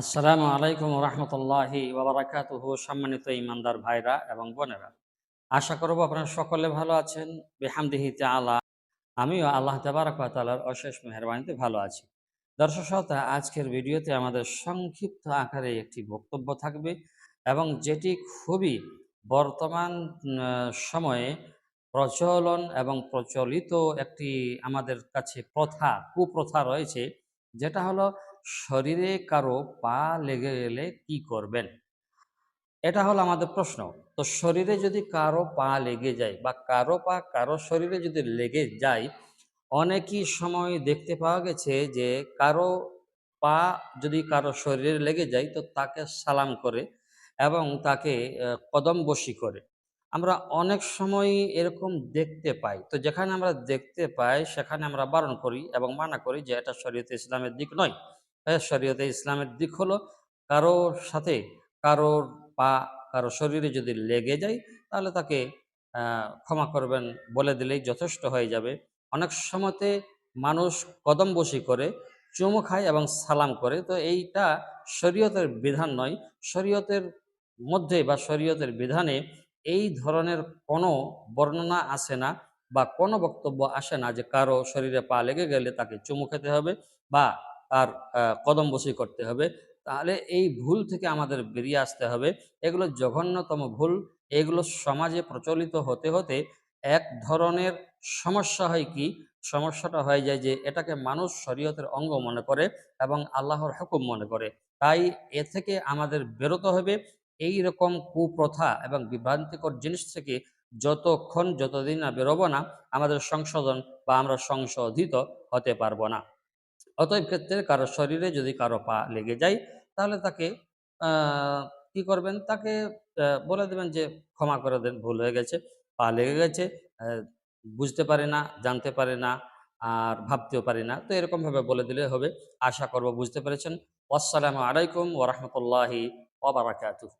আসসালামু আলাইকুম রহমতুল্লাহি ওবরাকাতুহু সম্মানিত ইমানদার ভাইরা এবং বোনেরা। আশা করব আপনারা সকলে ভালো আছেন। বেহামদিহি আলা আমিও আল্লাহ তাবারকালার অশেষ মেহরবানিতে ভালো আছি। দর্শক শ্রোতা, আজকের ভিডিওতে আমাদের সংক্ষিপ্ত আকারে একটি বক্তব্য থাকবে এবং যেটি খুবই বর্তমান সময়ে প্রচলন এবং প্রচলিত একটি আমাদের কাছে প্রথা, কুপ্রথা রয়েছে, যেটা হলো শরীরে কারও পা লেগে গেলে কি করবেন? এটা হলো আমাদের প্রশ্ন। তো শরীরে যদি কারও পা লেগে যায় বা কারও পা কারও শরীরে যদি লেগে যায়, অনেকই সময় দেখতে পাওয়া গেছে যে কারও পা যদি কারও শরীরে লেগে যায়, তো তাকে সালাম করে এবং তাকে কদম বসি করে। আমরা অনেক সময় এরকম দেখতে পাই। তো যেখানে আমরা দেখতে পাই, সেখানে আমরা বারণ করি এবং মানা করি যে এটা শরীয়তে ইসলামের দিক নয়। শরীয়তে ইসলামের দিক হলো কারোর সাথে কারোর পা কারও শরীরে যদি লেগে যায়, তাহলে তাকে ক্ষমা করবেন বলে দিলেই যথেষ্ট হয়ে যাবে। অনেক সময়তে মানুষ কদম বসি করে, চুমু খায় এবং সালাম করে। তো এইটা শরীয়তের বিধান নয়। শরীয়তের মধ্যে বা শরীয়তের বিধানে এই ধরনের কোনো বর্ণনা আসে না বা কোনো বক্তব্য আসে না যে কারও শরীরে পা লেগে গেলে তাকে চুমু খেতে হবে বা আহ, কদম বসি করতে হবে। তাহলে এই ভুল থেকে আমাদের বেরিয়ে আসতে হবে। এগুলো জঘন্যতম ভুল। এগুলো সমাজে প্রচলিত হতে হতে এক ধরনের সমস্যা হয় কি? সমস্যাটা হয়ে যায় যে এটাকে মানুষ শরীয়তের অঙ্গ মনে করে এবং আল্লাহর হুকুম মনে করে। তাই এ থেকে আমাদের বেরোতে হবে। এই রকম কুপ্রথা এবং বিভ্রান্তিকর জিনিস থেকে যতক্ষণ যতদিন না বেরোবো না আমাদের সংশোধন বা আমরা সংশোধিত হতে পারব না। অতএব ক্ষেত্রে কারও শরীরে যদি কারও পা লেগে যায়, তাহলে তাকে কি করবেন? তাকে বলে দেবেন যে, ক্ষমা করে দেন, ভুল হয়ে গেছে, পা লেগে গেছে বুঝতে পারে না, জানতে পারে না, আর ভাবতেও পারি না। তো এরকম ভাবে বলে দিলে হবে। আশা করব বুঝতে পেরেছেন। আসসালামু আলাইকুম ওরহমতুল্লাহি ওবরাকাতুহ